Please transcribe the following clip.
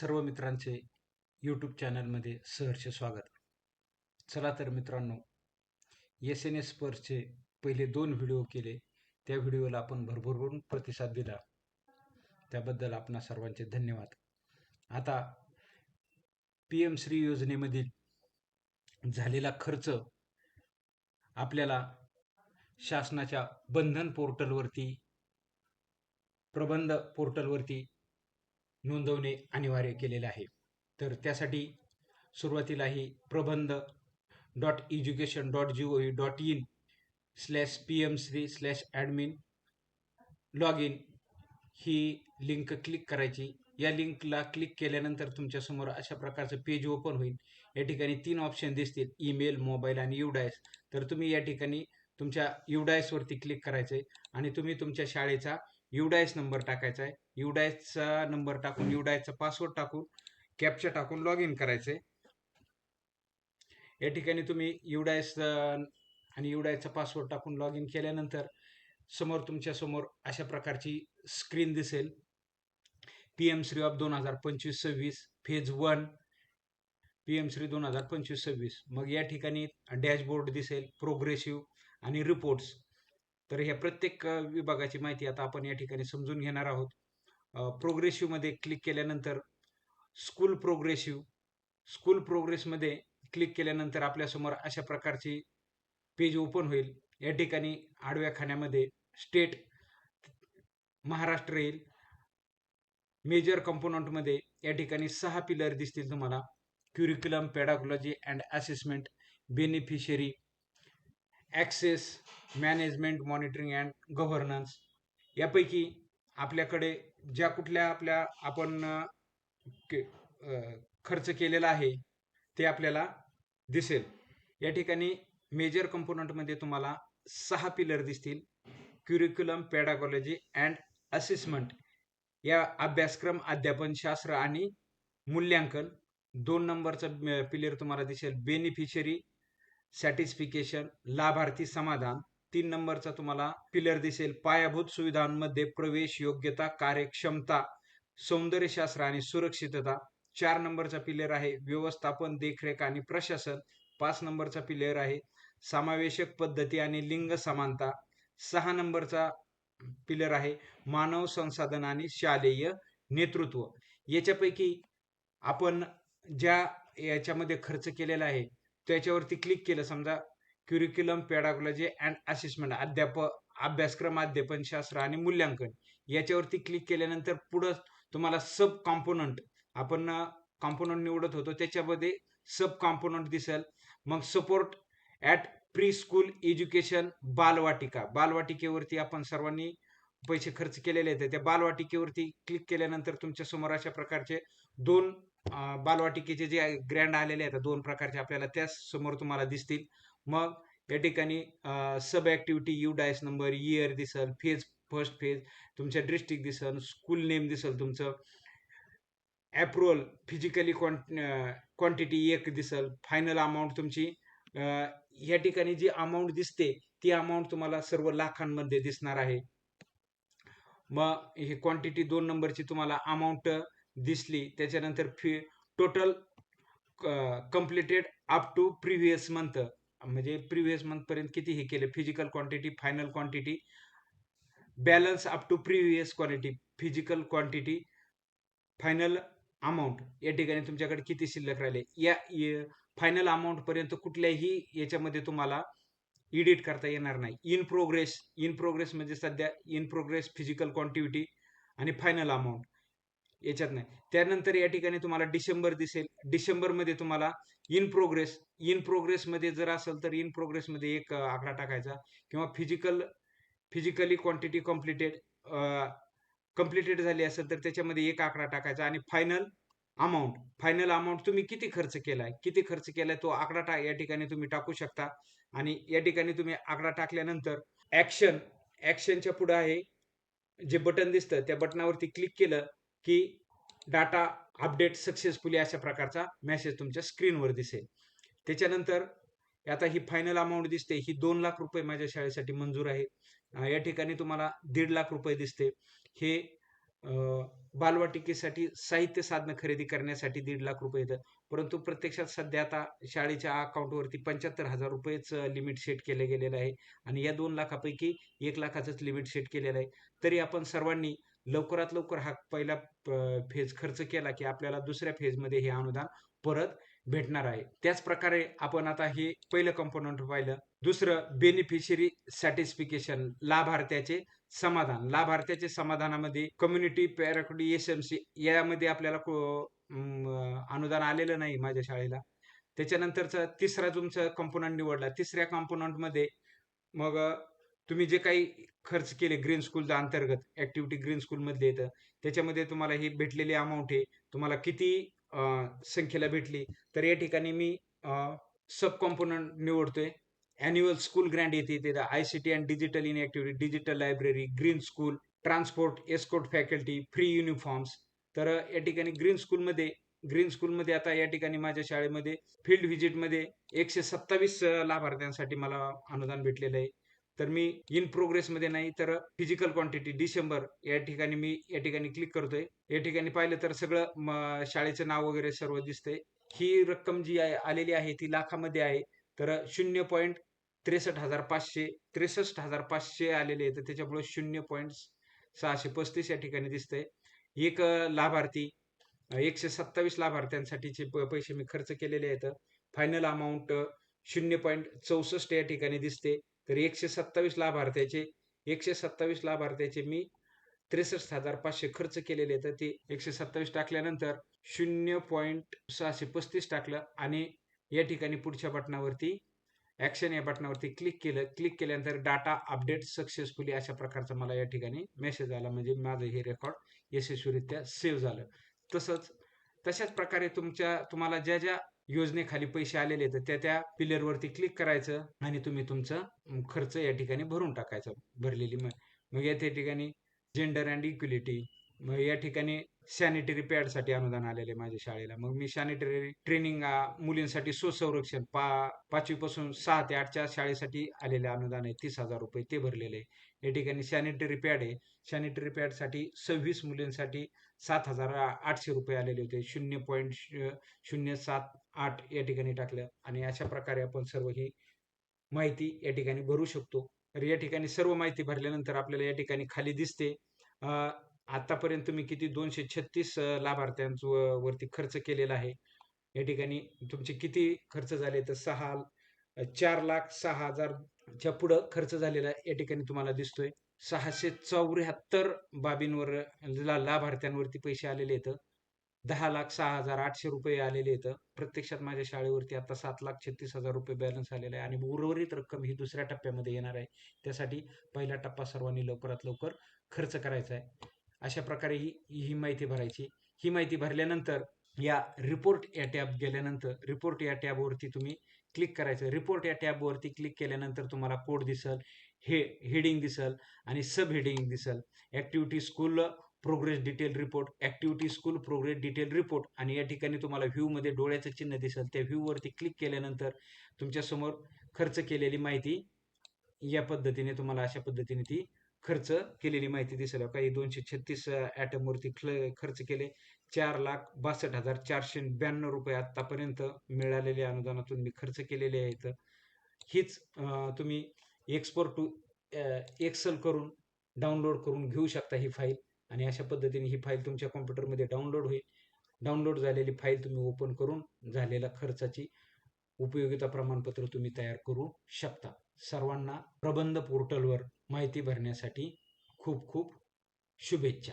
सर्व मित्रांचे यूट्यूब चॅनलमध्ये सहर्ष स्वागत. चला तर मित्रांनो एस एन एस स्पर्सचे पहिले दोन व्हिडिओ केले. त्या व्हिडिओला आपण भरभरून प्रतिसाद दिला. त्याबद्दल आपणा सर्वांचे धन्यवाद. आता पी एम श्री योजनेमधील झालेला खर्च आपल्याला शासनाच्या बंधन पोर्टलवरती प्रबंध पोर्टलवरती नोंदवणे अनिवार्य केलेले आहे. तर त्यासाठी सुरुवातीलाही Prabandh dot education dot G O V dot in slash P M Shri slash admin log in he link click करायची. या लिंकला क्लिक केल्यानंतर तुमच्यासमोर अशा प्रकारचं पेज ओपन होईल. या ठिकाणी तीन ऑप्शन दिसतील ईमेल मोबाईल आणि युडायस. तर तुम्ही या ठिकाणी तुमच्या युडायसवरती क्लिक करायचं आहे आणि तुम्ही तुमच्या शाळेचा युडायस नंबर टाकायचा आहे. युडायसचा नंबर टाकून युडायसचा पासवर्ड टाकून कॅप्चर टाकून लॉग इन करायचं आहे. या ठिकाणी तुम्ही युडायस आणि युडायसचा पासवर्ड टाकून लॉग इन केल्यानंतर समोर तुमच्यासमोर अशा प्रकारची स्क्रीन दिसेल. पी एम श्री ऑफ दोन हजार पंचवीस सव्वीस phase one P M Shri दोन हजार पंचवीस सव्वीस. मग या ठिकाणी डॅशबोर्ड दिसेल प्रोग्रेसिव्ह आणि रिपोर्ट्स तर ह्या प्रत्येक विभागाची माहिती आता आपण या ठिकाणी समजून घेणार आहोत. प्रोग्रेसिव्हमध्ये क्लिक केल्यानंतर स्कूल प्रोग्रेसिव्ह स्कूल प्रोग्रेसमध्ये क्लिक केल्यानंतर आपल्यासमोर अशा प्रकारची पेज ओपन होईल. या ठिकाणी आडव्या खाण्यामध्ये स्टेट महाराष्ट्र येईल. मेजर कंपोनंटमध्ये या ठिकाणी सहा पिलर दिसतील तुम्हाला. Curriculum pedagogy and assessment beneficiary access management monitoring and governance यापैकी आपल्याकडे ज्या कुठल्या आपल्या आपण के खर्च केलेला आहे ते आपल्याला दिसेल. या ठिकाणी मेजर कंपोनंटमध्ये तुम्हाला सहा पिलर दिसतील. क्युरिक्युलम पॅडागॉलॉजी अँड असेसमेंट या अभ्यासक्रम अध्यापनशास्त्र आणि मूल्यांकन. दोन नंबरचं पिलर तुम्हाला दिसेल. बेनिफिशरी सॅटिस्फिकेशन लाभार्थी समाधान. तीन नंबरचा तुम्हाला पिलर दिसेल. पायाभूत सुविधांमध्ये प्रवेश योग्यता कार्यक्षमता सौंदर्यशास्त्र आणि सुरक्षितता. चार नंबरचा पिलर आहे व्यवस्थापन देखरेख आणि प्रशासन. पाच नंबरचा पिलर आहे समावेशक पद्धती आणि लिंग समानता. सहा नंबरचा पिलर आहे मानव संसाधन आणि शालेय नेतृत्व. याच्यापैकी आपण ज्या याच्यामध्ये खर्च केलेला आहे त्याच्यावरती क्लिक केलं. समजा क्युरिक्युलम पॅडागॉलॉजी अँड असेसमेंट अध्याप अभ्यासक्रम अध्यापन शास्त्र आणि मूल्यांकन याच्यावरती क्लिक केल्यानंतर पुढं तुम्हाला सब कॉम्पोनंट आपण कॉम्पोनंट निवडत होतो. त्याच्यामध्ये सब कॉम्पोनंट दिसेल. मग support at pre school education Balvatika. बालवाटिकेवरती आपण सर्वांनी पैसे खर्च केलेले आहेत. त्या बालवाटिकेवरती क्लिक केल्यानंतर तुमच्यासमोर अशा प्रकारचे दोन बालवाटिकेचे जे ग्रँड आलेले आहेत दोन प्रकारचे आपल्याला त्या समोर तुम्हाला दिसतील. मग या ठिकाणी sub activity UDISE number year दिसल फेज फर्स्ट फेज तुमच्या डिस्ट्रिक्ट दिसल स्कूल नेम दिसल तुमचं. ॲप्रुवल फिजिकली क्वांटिटी एक दिसल फायनल अमाऊंट तुमची. या ठिकाणी जी अमाऊंट दिसते ती अमाऊंट तुम्हाला सर्व लाखांमध्ये दिसणार आहे. मग हे क्वांटिटी दोन नंबरची तुम्हाला अमाऊंट दिसली. त्याच्यानंतर fee total completed up to previous month म्हणजे प्रिव्हियस मंथ पर्यंत किती हे केले? Physical quantity final quantity balance up to previous quantity physical quantity final amount या ठिकाणी तुमच्याकडे किती शिल्लक राहिले? या फायनल अमाऊंट पर्यंत कुठल्याही याच्यामध्ये तुम्हाला एडिट करता येणार नाही. इन प्रोग्रेस इन प्रोग्रेस म्हणजे सध्या इन प्रोग्रेस फिजिकल क्वांटिटी आणि फायनल अमाऊंट याच्यात नाही. त्यानंतर या ठिकाणी तुम्हाला डिसेंबर दिसेल. डिसेंबरमध्ये तुम्हाला इन प्रोग्रेस इन प्रोग्रेसमध्ये जर असेल तर इन प्रोग्रेसमध्ये एक आकडा टाकायचा किंवा physical physically quantity completed completed झाली असेल तर त्याच्यामध्ये एक आकडा टाकायचा आणि फायनल अमाऊंट फायनल अमाऊंट तुम्ही किती खर्च केलाय? किती खर्च केलाय तो आकडा टा या ठिकाणी तुम्ही टाकू शकता. आणि या ठिकाणी तुम्ही आकडा टाकल्यानंतर ॲक्शन ॲक्शनच्या पुढे आहे. जे बटन दिसतं त्या बटनावरती क्लिक केलं की डाटा अपडेट सक्सेसफुली अशा प्रकारचा मेसेज तुमच्या स्क्रीनवर दिसेल. त्याच्यानंतर आता ही फायनल अमाऊंट दिसते. ही दोन लाख रुपये माझ्या शाळेसाठी मंजूर आहे. या ठिकाणी तुम्हाला दीड लाख रुपये दिसते. हे बालवाटिकेसाठी साहित्य साधनं खरेदी करण्यासाठी दीड लाख रुपये येतं. परंतु प्रत्यक्षात सध्या आता शाळेच्या अकाउंटवरती पंच्याहत्तर हजार रुपयेच लिमिट सेट केले गेलेलं आहे. आणि या दोन लाखापैकी एक लाखाचंच लिमिट सेट केलेलं आहे. तरी आपण सर्वांनी लवकरात लवकर हा पहिला फेज खर्च केला की आपल्याला दुसऱ्या फेजमध्ये हे अनुदान परत भेटणार आहे. त्याच प्रकारे आपण आता हे पहिलं कंपोनंट पाहिलं. दुसरं बेनिफिशरी सॅटिस्फिकेशन लाभार्थ्याचे समाधान. लाभार्थ्याचे समाधानामध्ये कम्युनिटी पॅराकुडी एस एम सी यामध्ये आपल्याला अनुदान आलेलं नाही माझ्या शाळेला. त्याच्यानंतरचा तिसरा तुमचा कंपोनंट निवडला. तिसऱ्या कंपोनंटमध्ये मग तुम्ही जे काही खर्च केले ग्रीन स्कूलच्या अंतर्गत ऍक्टिव्हिटी ग्रीन स्कूलमध्ये येतं त्याच्यामध्ये तुम्हाला ही भेटलेली अमाऊंट आहे. तुम्हाला किती संख्येला भेटली. तर या ठिकाणी मी सब कॉम्पोनंट निवडतोय. अॅन्युअल स्कूल ग्रँड येते तिथं I C T and digital in activity digital library green school transport escort faculty free uniforms तर या ठिकाणी ग्रीन स्कूलमध्ये ग्रीन स्कूलमध्ये आता या ठिकाणी माझ्या शाळेमध्ये फील्ड व्हिजिटमध्ये एकशे सत्तावीस लाभार्थ्यांसाठी मला अनुदान भेटलेलं आहे. तर मी इन प्रोग्रेसमध्ये नाही तर फिजिकल क्वांटिटी डिसेंबर या ठिकाणी मी या ठिकाणी क्लिक करतोय. या ठिकाणी पाहिलं तर सगळं म, शाळेचं नाव वगैरे सर्व दिसतंय. ही रक्कम जी आहे आलेली आहे ती लाखामध्ये आहे. तर शून्य पॉईंट त्रेसष्ट हजार पाचशे त्रेसष्ट हजार पाचशे आलेले आहेत. तर त्याच्यामुळे शून्य पॉईंट सहाशे पस्तीस या ठिकाणी दिसतंय. एक लाभार्थी एकशे सत्तावीस लाभार्थ्यांसाठीचे प- पैसे मी खर्च केलेले आहेत. फायनल अमाऊंट शून्य पॉईंट चौसष्ट या ठिकाणी दिसते तर एकशे सत्तावीस लाभार्थ्याचे एकशे सत्तावीस लाभार्थ्याचे मी त्रेसष्ट हजार पाचशे खर्च केलेले तर ते एकशे सत्तावीस टाकल्यानंतर शून्य पॉईंट सहाशे पस्तीस टाकलं आणि या ठिकाणी पुढच्या बटनावरती ॲक्शन या बटनावरती क्लिक केलं. क्लिक केल्यानंतर डाटा अपडेट सक्सेसफुली अशा प्रकारचा मला या ठिकाणी मेसेज आला. म्हणजे माझं हे रेकॉर्ड यशस्वीरित्या सेव्ह झालं. तसंच तशाच प्रकारे तुमच्या तुम्हाला ज्या ज्या योजनेखाली पैसे आलेले तर त्या त्या पिलरवरती क्लिक करायचं आणि तुम्ही तुमचं खर्च या ठिकाणी भरून टाकायचं भरलेली. मग मग या त्या ठिकाणी जेंडर अँड इक्विलिटी मग या ठिकाणी सॅनिटरी पॅडसाठी अनुदान आलेले माझ्या शाळेला. मग मी सॅनिटरी ट्रेनिंग मुलींसाठी स्वसंरक्षण पा पाचवीपासून सहा ते आठच्या शाळेसाठी आलेले अनुदान आहे तीस हजार रुपये ते भरलेले आहे. या ठिकाणी सॅनिटरी पॅड आहे. सॅनिटरी पॅडसाठी सव्वीस मुलींसाठी सात हजार आठशे रुपये आलेले होते. शून्य पॉईंट शून्य सात आठ या ठिकाणी टाकलं आणि अशा प्रकारे आपण सर्व ही माहिती या ठिकाणी भरू शकतो. तर या ठिकाणी सर्व माहिती भरल्यानंतर आपल्याला या ठिकाणी खाली दिसते. आतापर्यंत तुम्ही किती? दोनशे छत्तीस लाभार्थ्यांचं वरती खर्च केलेला आहे. या ठिकाणी तुमचे किती खर्च झाले तर सहा चार लाख सहा हजारच्या पुढं खर्च झालेला या ठिकाणी तुम्हाला दिसतोय. सहाशे चौऱ्याहत्तर बाबींवर ला- लाभार्थ्यांवरती पैसे आलेले आहेत. दहा लाख सहा हजार आठशे रुपये आलेले आहेत. प्रत्यक्षात माझ्या शाळेवरती आता सात लाख छत्तीस हजार रुपये बॅलन्स आलेला आहे. आणि उर्वरित रक्कम ही दुसऱ्या टप्प्यामध्ये येणार आहे. त्यासाठी पहिला टप्पा सर्वांनी लवकरात लवकर खर्च करायचा आहे. अशा प्रकारे ही ही माहिती भरायची. ही माहिती भरल्यानंतर या रिपोर्ट या टॅब गेल्यानंतर रिपोर्ट या टॅबवरती तुम्ही क्लिक करायचं. रिपोर्ट या टॅबवरती क्लिक केल्यानंतर तुम्हाला कोड दिसल हे हेडिंग दिसल आणि सब हेडिंग दिसल. Activity school progress detail report activity school progress detail report आणि या ठिकाणी तुम्हाला व्ह्यूमध्ये डोळ्याचं चिन्ह दिसेल. त्या व्ह्यूवरती क्लिक केल्यानंतर तुमच्यासमोर खर्च केलेली माहिती या पद्धतीने तुम्हाला अशा पद्धतीने ती खर्च केलेली माहिती दिसेल. काही दोनशे छत्तीस ॲटमवरती खर्च केले. चार लाख बासष्ट हजार चारशे ब्याण्णव रुपये आत्तापर्यंत मिळालेल्या अनुदानातून मी खर्च केलेले आहेत. हीच तुम्ही एक्सपोर्ट टू एक्सल करून डाउनलोड करून घेऊ शकता ही फाईल आणि अशा पद्धतीने ही फाईल तुमच्या कॉम्प्युटरमध्ये डाउनलोड होईल. डाउनलोड झालेली फाईल तुम्ही ओपन करून झालेल्या खर्चाची उपयोगिता प्रमाणपत्र तुम्ही तयार करू शकता. सर्वांना प्रबंध पोर्टलवर माहिती भरण्यासाठी खूप खूप शुभेच्छा.